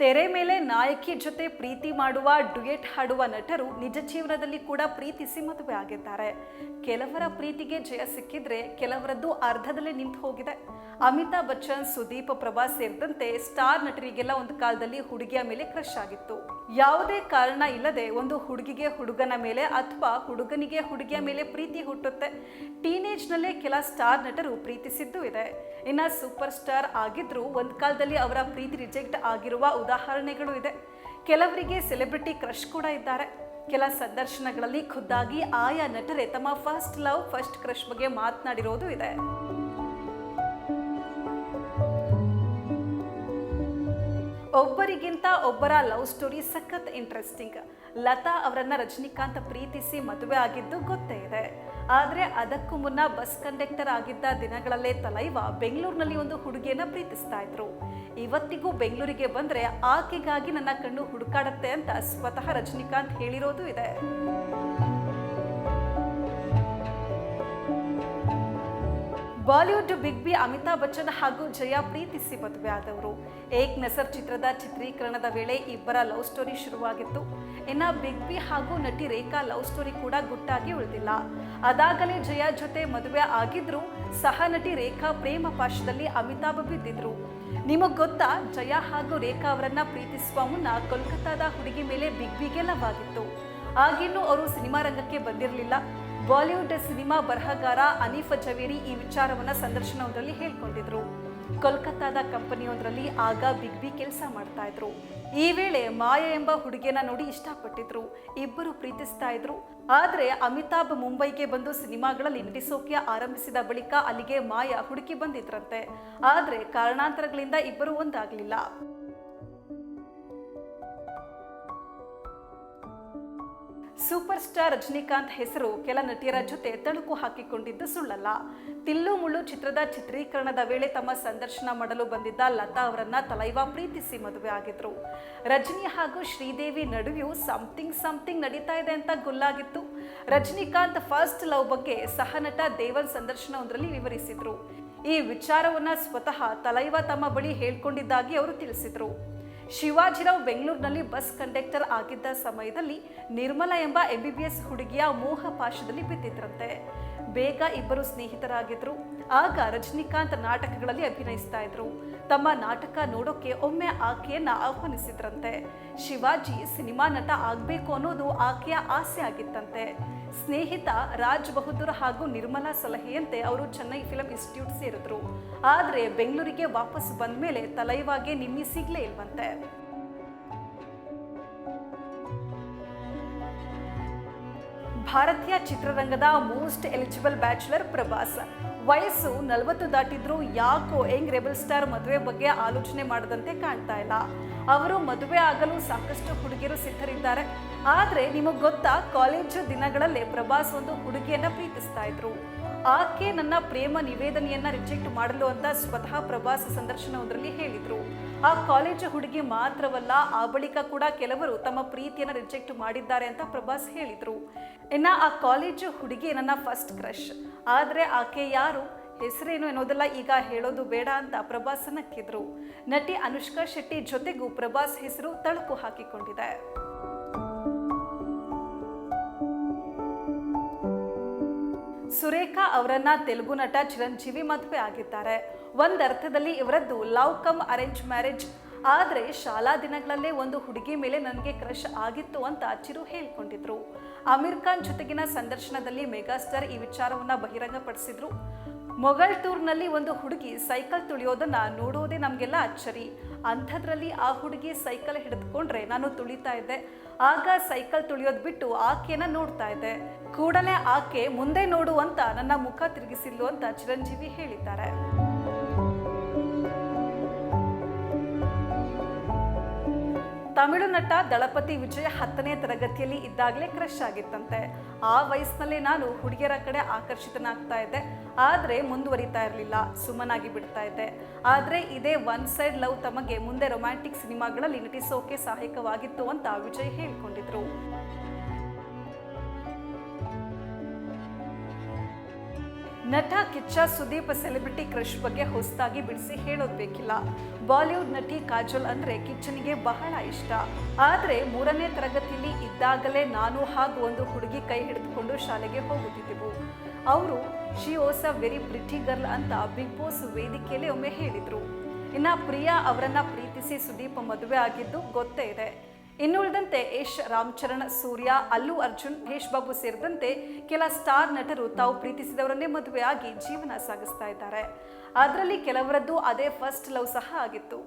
ತೆರೆ ಮೇಲೆ ನಾಯಕಿ ಜೊತೆ ಪ್ರೀತಿ ಮಾಡುವ, ಡುಯೆಟ್ ಹಾಡುವ ನಟರು ನಿಜ ಜೀವನದಲ್ಲಿ ಕೂಡ ಪ್ರೀತಿಸಿ ಮದುವೆ ಆಗಿದ್ದಾರೆ. ಕೆಲವರ ಪ್ರೀತಿಗೆ ಜಯ ಸಿಕ್ಕಿದ್ರೆ ಕೆಲವರದ್ದು ಅರ್ಧದಲ್ಲೇ ನಿಂತು ಹೋಗಿದೆ. ಅಮಿತಾಬ್ ಬಚ್ಚನ್, ಸುದೀಪ್ ಪ್ರಭಾಸ್ ಸೇರಿದಂತೆ ಸ್ಟಾರ್ ನಟರಿಗೆಲ್ಲ ಒಂದು ಕಾಲದಲ್ಲಿ ಹುಡುಗಿಯ ಮೇಲೆ ಕ್ರಶ್ ಆಗಿತ್ತು. ಯಾವುದೇ ಕಾರಣ ಇಲ್ಲದೆ ಒಂದು ಹುಡುಗಿಗೆ ಹುಡುಗನ ಮೇಲೆ ಅಥವಾ ಹುಡುಗನಿಗೆ ಹುಡುಗಿಯ ಮೇಲೆ ಪ್ರೀತಿ ಹುಟ್ಟುತ್ತೆ. ಟೀನೇಜ್ನಲ್ಲೇ ಕೆಲ ಸ್ಟಾರ್ ನಟರು ಪ್ರೀತಿಸಿದ್ದು ಇದೆ. ಇನ್ನ ಸೂಪರ್ ಸ್ಟಾರ್ ಆಗಿದ್ರು ಒಂದ್ ಕಾಲದಲ್ಲಿ ಅವರ ಪ್ರೀತಿ ರಿಜೆಕ್ಟ್ ಆಗಿರುವ ಉದಾಹರಣೆಗಳು ಇದೆ. ಕೆಲವರಿಗೆ ಸೆಲೆಬ್ರಿಟಿ ಕ್ರಶ್ ಕೂಡ ಇದ್ದಾರೆ. ಕೆಲ ಸಂದರ್ಶನಗಳಲ್ಲಿ ಖುದ್ದಾಗಿ ಆಯಾ ನಟರೆ ತಮ್ಮ ಫಸ್ಟ್ ಲವ್, ಫಸ್ಟ್ ಕ್ರಶ್ ಬಗ್ಗೆ ಮಾತನಾಡಿರೋದು ಇದೆ. ಒಬ್ಬರಿಗಿಂತ ಒಬ್ಬರ ಲವ್ ಸ್ಟೋರಿ ಸಖತ್ ಇಂಟ್ರೆಸ್ಟಿಂಗ್ ಲತಾ ಅವರನ್ನ ರಜನಿಕಾಂತ್ ಪ್ರೀತಿಸಿ ಮದುವೆ ಆಗಿದ್ದು ಗೊತ್ತೇ ಇದೆ. ಆದರೆ ಅದಕ್ಕೂ ಮುನ್ನ ಬಸ್ ಕಂಡಕ್ಟರ್ ಆಗಿದ್ದ ದಿನಗಳಲ್ಲೇ ತಲೈವ ಬೆಂಗಳೂರಿನಲ್ಲಿ ಒಂದು ಹುಡುಗಿಯನ್ನ ಪ್ರೀತಿಸ್ತಾ ಇದ್ರು. ಇವತ್ತಿಗೂ ಬೆಂಗಳೂರಿಗೆ ಬಂದ್ರೆ ಆಕೆಗಾಗಿ ನನ್ನ ಕಣ್ಣು ಹುಡುಕಾಡತ್ತೆ ಅಂತ ಸ್ವತಃ ರಜನಿಕಾಂತ್ ಹೇಳಿರೋದು ಇದೆ. Bollywood big B Amitabh Bachchan ಹಾಗೂ ಜಯಾ ಪ್ರೀತಿಸಿ ಮದುವೆ ಆದವರು. ಏಕ್ ನಸರ್ ಚಿತ್ರದ ಚಿತ್ರೀಕರಣದ ವೇಳೆ ಇಬ್ಬರ ಲವ್ ಸ್ಟೋರಿ ಶುರುವಾಗಿತ್ತು. ಇನ್ನ ಬಿಗ್ ಬಿ ಹಾಗೂ ನಟಿ ರೇಖಾ ಲವ್ ಸ್ಟೋರಿ ಕೂಡ ಗುಟ್ಟಾಗಿ ಉಳಿದಿಲ್ಲ. ಅದಾಗಲೇ ಜಯಾ ಜೊತೆ ಮದುವೆ ಆಗಿದ್ರು ಸಹ ನಟಿ ರೇಖಾ ಪ್ರೇಮ ಪಾಶದಲ್ಲಿ ಅಮಿತಾಬ್ ಬಿದ್ದಿದ್ರು. ನಿಮಗ್ ಗೊತ್ತಾ, ಜಯಾ ಹಾಗೂ ರೇಖಾ ಅವರನ್ನ ಪ್ರೀತಿಸುವ ಮುನ್ನ ಕೋಲ್ಕತ್ತಾದ ಹುಡುಗಿ ಮೇಲೆ ಬಿಗ್ ಬಿಗೆ ಲವ್ ಆಗಿತ್ತು ಆಗಿನ್ನೂ ಅವರು ಸಿನಿಮಾ ರಂಗಕ್ಕೆ ಬಂದಿರಲಿಲ್ಲ. ಬಾಲಿವುಡ್ ಸಿನಿಮಾ ಬರಹಗಾರ ಅನೀಫ್ ಜವೇರಿ ಈ ವಿಚಾರವನ್ನ ಸಂದರ್ಶನವೊಂದರಲ್ಲಿ ಹೇಳ್ಕೊಂಡಿದ್ರು. ಕೋಲ್ಕತ್ತಾದ ಕಂಪನಿಯೊಂದರಲ್ಲಿ ಆಗ ಬಿಗ್ ಬಿ ಕೆಲಸ ಮಾಡ್ತಾ ಇದ್ರು. ಈ ವೇಳೆ ಮಾಯ ಎಂಬ ಹುಡುಗಿಯನ್ನ ನೋಡಿ ಇಷ್ಟಪಟ್ಟಿದ್ರು. ಇಬ್ಬರು ಪ್ರೀತಿಸ್ತಾ ಇದ್ರು. ಆದರೆ ಅಮಿತಾಬ್ ಮುಂಬೈಗೆ ಬಂದು ಸಿನಿಮಾಗಳಲ್ಲಿ ನಟಿಸೋಕೆ ಆರಂಭಿಸಿದ ಬಳಿಕ ಅಲ್ಲಿಗೆ ಮಾಯ ಹುಡುಕಿ ಬಂದಿದ್ರಂತೆ. ಆದರೆ ಕಾರಣಾಂತರಗಳಿಂದ ಇಬ್ಬರು ಒಂದಾಗ್ಲಿಲ್ಲ. ಸೂಪರ್ ಸ್ಟಾರ್ ರಜನಿಕಾಂತ್ ಹೆಸರು ಕೆಲ ನಟಿಯರ ಜೊತೆ ತಳುಕು ಹಾಕಿಕೊಂಡಿದ್ದು ಸುಳ್ಳಲ್ಲ. ತಿಲ್ಲು ಮುಳ್ಳು ಚಿತ್ರದ ಚಿತ್ರೀಕರಣದ ವೇಳೆ ತಮ್ಮ ಸಂದರ್ಶನ ಮಾಡಲು ಬಂದಿದ್ದ ಲತಾ ಅವರನ್ನ ತಲೈವ ಪ್ರೀತಿಸಿ ಮದುವೆ ಆಗಿದ್ರು. ರಜನಿ ಹಾಗೂ ಶ್ರೀದೇವಿ ನಡುವೆಯೂ ಸಮಥಿಂಗ್ ಸಮಥಿಂಗ್ ನಡೀತಾ ಇದೆ ಅಂತ ಗೊಲ್ಲಾಗಿತ್ತು. ರಜನಿಕಾಂತ್ ಫಸ್ಟ್ ಲವ್ ಬಗ್ಗೆ ಸಹನಟ ದೇವನ್ ಸಂದರ್ಶನವೊಂದರಲ್ಲಿ ವಿವರಿಸಿದ್ರು. ಈ ವಿಚಾರವನ್ನ ಸ್ವತಃ ತಲೈವ ತಮ್ಮ ಬಳಿ ಹೇಳ್ಕೊಂಡಿದ್ದಾಗಿ ಅವರು ತಿಳಿಸಿದ್ರು. ಶಿವಾಜಿರಾವ್ ಬೆಂಗಳೂರಿನಲ್ಲಿ ಬಸ್ ಕಂಡಕ್ಟರ್ ಆಗಿದ್ದ ಸಮಯದಲ್ಲಿ ನಿರ್ಮಲಾ ಎಂಬ ಎಂಬಿಬಿಎಸ್ ಹುಡುಗಿಯ ಮೋಹ ಪಾಶದಲ್ಲಿ ಬಿದ್ದಿದ್ರಂತೆ. ಬೇಗ ಇಬ್ಬರು ಸ್ನೇಹಿತರಾಗಿದ್ರು. ಆಗ ರಜನಿಕಾಂತ್ ನಾಟಕಗಳಲ್ಲಿ ಅಭಿನಯಿಸ್ತಾ ಇದ್ರು. ತಮ್ಮ ನಾಟಕ ನೋಡೋಕೆ ಒಮ್ಮೆ ಆಕೆಯನ್ನ ಆಹ್ವಾನಿಸಿದ್ರಂತೆ. ಶಿವಾಜಿ ಸಿನಿಮಾ ನಟ ಆಗ್ಬೇಕು ಅನ್ನೋದು ಆಕೆಯ ಆಸೆ ಆಗಿತ್ತಂತೆ. ಸ್ನೇಹಿತ ರಾಜ್ ಬಹದ್ದೂರ್ ಹಾಗೂ ನಿರ್ಮಲಾ ಸಲಹೆಯಂತೆ ಅವರು ಚೆನ್ನೈ ಫಿಲಂ ಇನ್ಸ್ಟಿಟ್ಯೂಟ್ ಸೇರಿದ್ರು. ಆದ್ರೆ ಬೆಂಗಳೂರಿಗೆ ವಾಪಸ್ ಬಂದ ಮೇಲೆ ತಲೈವಾಗೆ ನಿನ್ನೆ ಸಿಗ್ಲೇ ಇಲ್ವಂತೆ. ಭಾರತೀಯ ಚಿತ್ರರಂಗದ ಮೋಸ್ಟ್ ಎಲಿಜಿಬಲ್ ಬ್ಯಾಚುಲರ್ ಪ್ರಭಾಸ್. ವಯಸ್ಸು ನಲವತ್ತು ದಾಟಿದ್ರು ಯಾಕೋ ಯಂಗ್ ರೆಬಲ್ ಸ್ಟಾರ್ ಮದುವೆ ಬಗ್ಗೆ ಆಲೋಚನೆ ಮಾಡದಂತೆ ಕಾಣ್ತಾ ಇಲ್ಲ. ಅವರು ಮದುವೆ ಆಗಲು ಸಾಕಷ್ಟು ಹುಡುಗಿಯರು ಸಿದ್ಧರಿದ್ದಾರೆ. ಆದ್ರೆ ನಿಮಗೆ ಗೊತ್ತಾ, ಕಾಲೇಜು ದಿನಗಳಲ್ಲೇ ಪ್ರಭಾಸ್ ಒಂದು ಹುಡುಗಿಯನ್ನ ಪ್ರೀತಿಸ್ತಾ ಇದ್ರು. ಆಕೆ ನನ್ನ ಪ್ರೇಮ ನಿವೇದನೆಯನ್ನ ರಿಜೆಕ್ಟ್ ಮಾಡಲು ಅಂತ ಸ್ವತಃ ಪ್ರಭಾಸ್ ಸಂದರ್ಶನವೊಂದರಲ್ಲಿ ಹೇಳಿದ್ರು. ಆ ಕಾಲೇಜು ಹುಡುಗಿ ಮಾತ್ರವಲ್ಲ, ಆ ಬಳಿಕ ಕೂಡ ಕೆಲವರು ತಮ್ಮ ಪ್ರೀತಿಯನ್ನ ರಿಜೆಕ್ಟ್ ಮಾಡಿದ್ದಾರೆ ಅಂತ ಪ್ರಭಾಸ್ ಹೇಳಿದ್ರು. ಇನ್ನ ಆ ಕಾಲೇಜು ಹುಡುಗಿ ನನ್ನ ಫಸ್ಟ್ ಕ್ರಶ್ ಆದ್ರೆ ಆಕೆ ಯಾರು? ಹೆಸರೇನು ಅನ್ನೋದೆಲ್ಲ ಈಗ ಹೇಳೋದು ಬೇಡ ಅಂತ ಪ್ರಭಾಸ್ ನಕ್ಕಿದ್ರು. ನಟಿ ಅನುಷ್ಕಾ ಶೆಟ್ಟಿ ಜೊತೆಗೂ ಪ್ರಭಾಸ್ ಹೆಸರು ತಳುಕು ಹಾಕಿಕೊಂಡಿದೆ. ಸುರೇಖಾ ಅವರನ್ನ ತೆಲುಗು ನಟ ಚಿರಂಜೀವಿ ಮದುವೆ ಆಗಿದ್ದಾರೆ. ಒಂದರ್ಥದಲ್ಲಿ ಇವರದ್ದು ಲವ್ ಕಮ್ ಅರೇಂಜ್ ಮ್ಯಾರೇಜ್ ಆದರೆ ಶಾಲಾ ದಿನಗಳಲ್ಲೇ ಒಂದು ಹುಡುಗಿ ಮೇಲೆ ನನಗೆ ಕ್ರಶ್ ಆಗಿತ್ತು ಅಂತ ಚಿರು ಹೇಳಿಕೊಂಡಿದ್ರು. ಅಮೀರ್ ಖಾನ್ ಜೊತೆಗಿನ ಸಂದರ್ಶನದಲ್ಲಿ ಮೆಗಾಸ್ಟಾರ್ ಈ ವಿಚಾರವನ್ನ ಬಹಿರಂಗಪಡಿಸಿದ್ರು. ಮೊಘಲ್ ಟೂರ್ನಲ್ಲಿ ಒಂದು ಹುಡುಗಿ ಸೈಕಲ್ ತುಳಿಯೋದನ್ನ ನೋಡೋದೇ ನಮಗೆಲ್ಲ ಅಚ್ಚರಿ. ಅಂಥದ್ರಲ್ಲಿ ಆ ಹುಡುಗಿ ಸೈಕಲ್ ಹಿಡಿದುಕೊಂಡ್ರೆ ನಾನು ತುಳಿತಾ ಇದ್ದೆ. ಆಗ ಸೈಕಲ್ ತುಳಿಯೋದು ಬಿಟ್ಟು ಆಕೆನ ನೋಡ್ತಾ ಇದ್ದೆ. ಕೂಡಲೇ ಆಕೆ ಮುಂದೆ ನೋಡು ಅಂತ ನನ್ನ ಮುಖ ತಿರುಗಿಸಿಲ್ಲು ಅಂತ ಚಿರಂಜೀವಿ ಹೇಳಿದ್ದಾರೆ. ತಮಿಳು ನಟ ದಳಪತಿ ವಿಜಯ್ ಹತ್ತನೇ ತರಗತಿಯಲ್ಲಿ ಇದ್ದಾಗಲೇ ಕ್ರಶ್ ಆಗಿತ್ತಂತೆ. ಆ ವಯಸ್ಸಿನಲ್ಲಿ ನಾನು ಹುಡುಗಿಯರ ಕಡೆ ಆಕರ್ಷಿತನಾಗ್ತಾ ಇದ್ದೆ. ಆದರೆ ಮುಂದುವರಿತಾ ಇರಲಿಲ್ಲ, ಸುಮ್ಮನಾಗಿ ಬಿಡ್ತಾ ಇದ್ದೆ. ಆದರೆ ಇದೇ ಒನ್ ಸೈಡ್ ಲವ್ ತಮಗೆ ಮುಂದೆ ರೊಮ್ಯಾಂಟಿಕ್ ಸಿನಿಮಾಗಳಲ್ಲಿ ನಟಿಸೋಕೆ ಸಹಾಯಕವಾಗಿತ್ತು ಅಂತ ವಿಜಯ್ ಹೇಳಿಕೊಂಡಿದ್ರು. ನಟ ಕಿಚ್ಚ ಸುದೀಪ್ ಸೆಲೆಬ್ರಿಟಿ ಕ್ರಶ್ ಬಗ್ಗೆ ಹೊಸದಾಗಿ ಬಿಡಿಸಿ ಹೇಳೋದು ಬೇಕಿಲ್ಲ. ಬಾಲಿವುಡ್ ನಟಿ ಕಾಜೋಲ್ ಅಂದ್ರೆ ಕಿಚ್ಚನಿಗೆ ಬಹಳ ಇಷ್ಟ. ಆದ್ರೆ ಮೂರನೇ ತರಗತಿಯಲ್ಲಿ ಇದ್ದಾಗಲೇ ನಾನು ಹಾಗೂ ಒಂದು ಹುಡುಗಿ ಕೈ ಹಿಡಿದುಕೊಂಡು ಶಾಲೆಗೆ ಹೋಗುತ್ತಿದ್ದೆವು. ಅವರು she was a very pretty girl ಅಂತ ಬಿಗ್ ಬಾಸ್ ವೇದಿಕೆಯಲ್ಲಿ ಒಮ್ಮೆ ಹೇಳಿದ್ರು. ಇನ್ನ ಪ್ರಿಯಾ ಅವರನ್ನ ಪ್ರೀತಿಸಿ ಸುದೀಪ್ ಮದುವೆ ಆಗಿದ್ದು ಗೊತ್ತೇ ಇದೆ. ಇನ್ನುಳಿದಂತೆ ಯಶ್ ರಾಮ್ಚರಣ್ ಸೂರ್ಯ, ಅಲ್ಲು ಅರ್ಜುನ್ ಮಹೇಶ್ ಬಾಬು ಸೇರಿದಂತೆ ಕೆಲ ಸ್ಟಾರ್ ನಟರು ತಾವು ಪ್ರೀತಿಸಿದವರನ್ನೇ ಮದುವೆಯಾಗಿ ಜೀವನ ಸಾಗಿಸ್ತಾ ಇದ್ದಾರೆ. ಅದರಲ್ಲಿ ಕೆಲವರದ್ದು ಅದೇ ಫಸ್ಟ್ ಲವ್ ಸಹ ಆಗಿತ್ತು.